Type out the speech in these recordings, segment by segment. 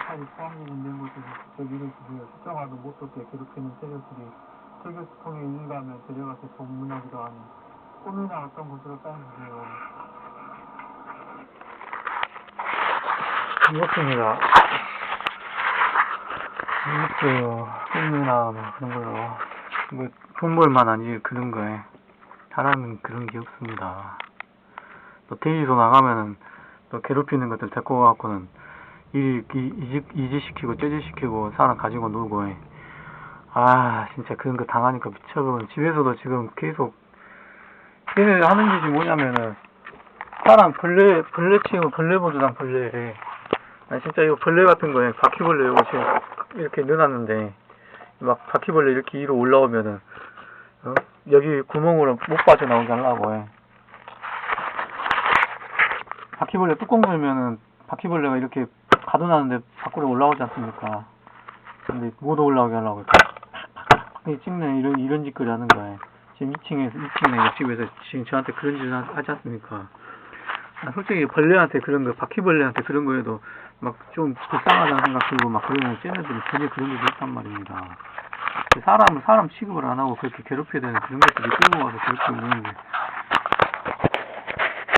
이탈이 포함된 곳에서 저기를 주세요. 시청하도 못 듣게 괴롭히는 세력들이 세교수통에 인가하면 데려가서 법문하기도 하니 꿈이나 어떤 곳으로 따주세요. 이렇습니다. 이것도 꿈이나 뭐 그런 걸로 뭐 풍물만 아니지 그런 거에 사람은 그런 게 없습니다. 또 대리소 나가면은 또 괴롭히는 것들 데리고 가갖고는 일 이- 이직 이직시키고 째지시키고 사람 가지고 놀고 해. 아 진짜 그런 거 당하니까 미쳐버려. 집에서도 지금 계속 걔네 하는 짓이 뭐냐면은 사람 벌레 벌레 치고 벌레 보조당 벌레. 아 진짜 이거 벌레 같은 거에 바퀴벌레 이거 지금 이렇게 넣어놨는데 막 바퀴벌레 이렇게 위로 올라오면은 어? 여기 구멍으로 못 빠져나오게 하려고 해. 바퀴벌레 뚜껑 열면은 바퀴벌레가 이렇게 가둬놨는데 밖으로 올라오지 않습니까? 근데 못 올라오게 하려고 이 찍네 이런 이런 짓거리 하는 거예요. 지금 2층에서 2층에 옆집에서 지금 저한테 그런 짓을 하- 하지 않습니까? 아, 솔직히 벌레한테 그런 거 바퀴벌레한테 그런 거에도 막 좀 불쌍하다는 생각 들고 막 그러면 쟤네들은 전혀 그런 게 없단 말입니다. 사람을 사람 취급을 안 하고 그렇게 괴롭혀야 되는 그런 것들이 끌고 와서 괴롭히고 있는데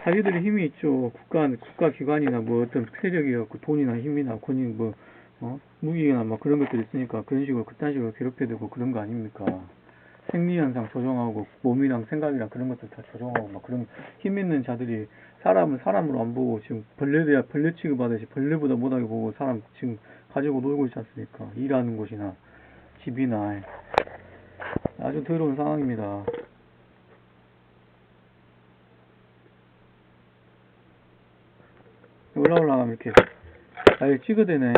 자기들이 힘이 있죠. 국가 국가 기관이나 뭐 어떤 세력이었고 돈이나 힘이나 권위 뭐 어? 무기나 막 그런 것들이 있으니까 그런 식으로 그딴 식으로 괴롭혀야 되고 그런 거 아닙니까? 생리 현상 조정하고 몸이랑 생각이랑 그런 것들 다 조정하고 막 그런 힘 있는 자들이 사람을 사람으로 안 보고 지금 벌레야 벌레 취급하듯이 벌레보다 못하게 보고 사람 지금 가지고 놀고 있지 않습니까? 일하는 곳이나 집이나 아주 더러운 상황입니다. 올라 올라가면 이렇게 아예 찍어대네.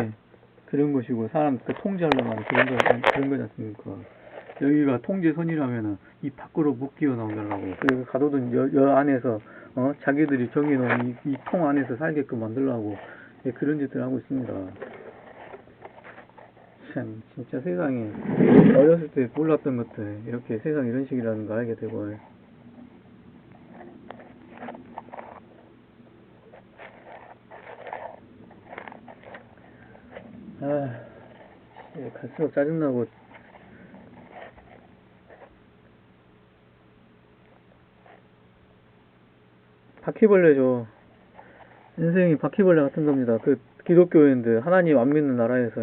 그런 것이고 사람 그 통제하려고 하는 그런 거 그런 거지 않습니까? 여기가 통제선이라면은 이 밖으로 나오게 하려고. 그리고 가둬둔 여, 여 안에서 어? 자기들이 정해놓은 이 통 안에서 살게끔 만들려고. 예, 그런 짓들 하고 있습니다. 참 진짜 세상에. 어렸을 때 몰랐던 것들 이렇게 세상 이런 식이라는 거 알게 되고 아 예, 갈수록 짜증나고. 바퀴벌레죠 인생이 바퀴벌레 같은 겁니다. 그 기독교인들 하나님 안 믿는 나라에서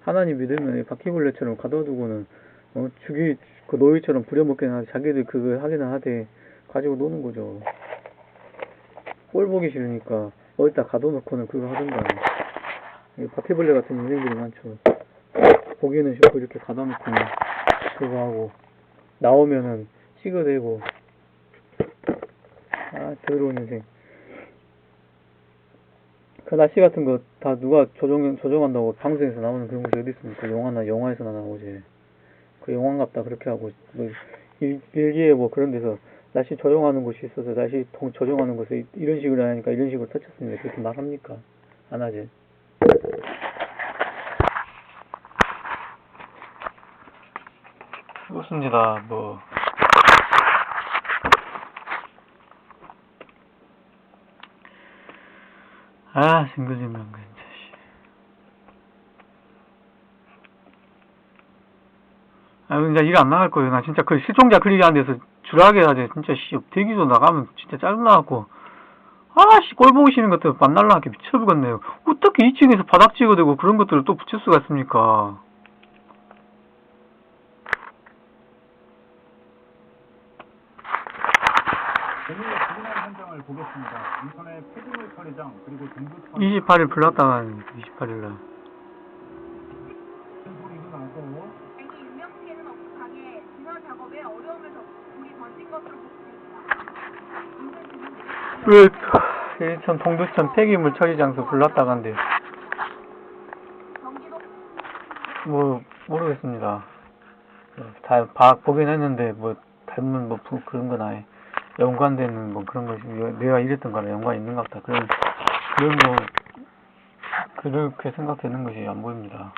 하나님 믿으면 이 바퀴벌레처럼 가둬두고는 어, 죽이 그 노예처럼 부려먹게 하지 자기들 그거 하기는 하되 가지고 노는 거죠. 꼴 보기 싫으니까 어디다 가둬놓고는 그거 하던가. 이 바퀴벌레 같은 인생들이 많죠 보기는 싫고 이렇게 가둬놓고 그거 하고 나오면은 찍어대고 아 더러운 인생 그 날씨 같은 거 다 누가 조정 조정한다고 방송에서 나오는 그런 것이 어디 있습니까? 영화나 영화에서나 나오지. 그 영화인갑다 그렇게 하고 뭐 일, 일기에 뭐 그런 데서 날씨 조정하는 곳이 있어서 날씨 통, 조정하는 곳에 이런 식으로 하니까 이런 식으로 터쳤습니다. 그렇게 말합니까? 안 하지. 그렇습니다. 뭐 아, 징글징글한 거, 진짜, 씨. 아, 진짜 일안 나갈 거예요. 나 진짜 그 실종자 클릭하는 데서 줄하게 하지. 진짜, 씨, 대기조 나가면 진짜 짜증나갖고. 아, 씨, 꼴 보기 싫은 것들 만날라 하게 미쳐버렸네요. 어떻게 2층에서 바닥 찍어대고 그런 것들을 또 붙일 수가 있습니까? 오늘의 지난 현장을 보겠습니다. 인천의 폐기물 처리장 그리고 동부 28일 불났다가 28일 날. 소리도 나고 다행히 인명 피해는 없고 강에 진화 작업에 어려움을 겪고 물이 번진 것으로 보입니다. 그, 인천 동두천 폐기물 처리 장소 불났다간데, 경기도 뭐, 모르겠습니다. 다, 봐, 보긴 했는데, 뭐, 닮은 뭐, 부- 그런 건 아예, 연관되는 뭐 그런 것이, 내가 이랬던 거랑 연관이 있는 것 같다. 그런, 그런 거, 그렇게 생각되는 것이 안 보입니다.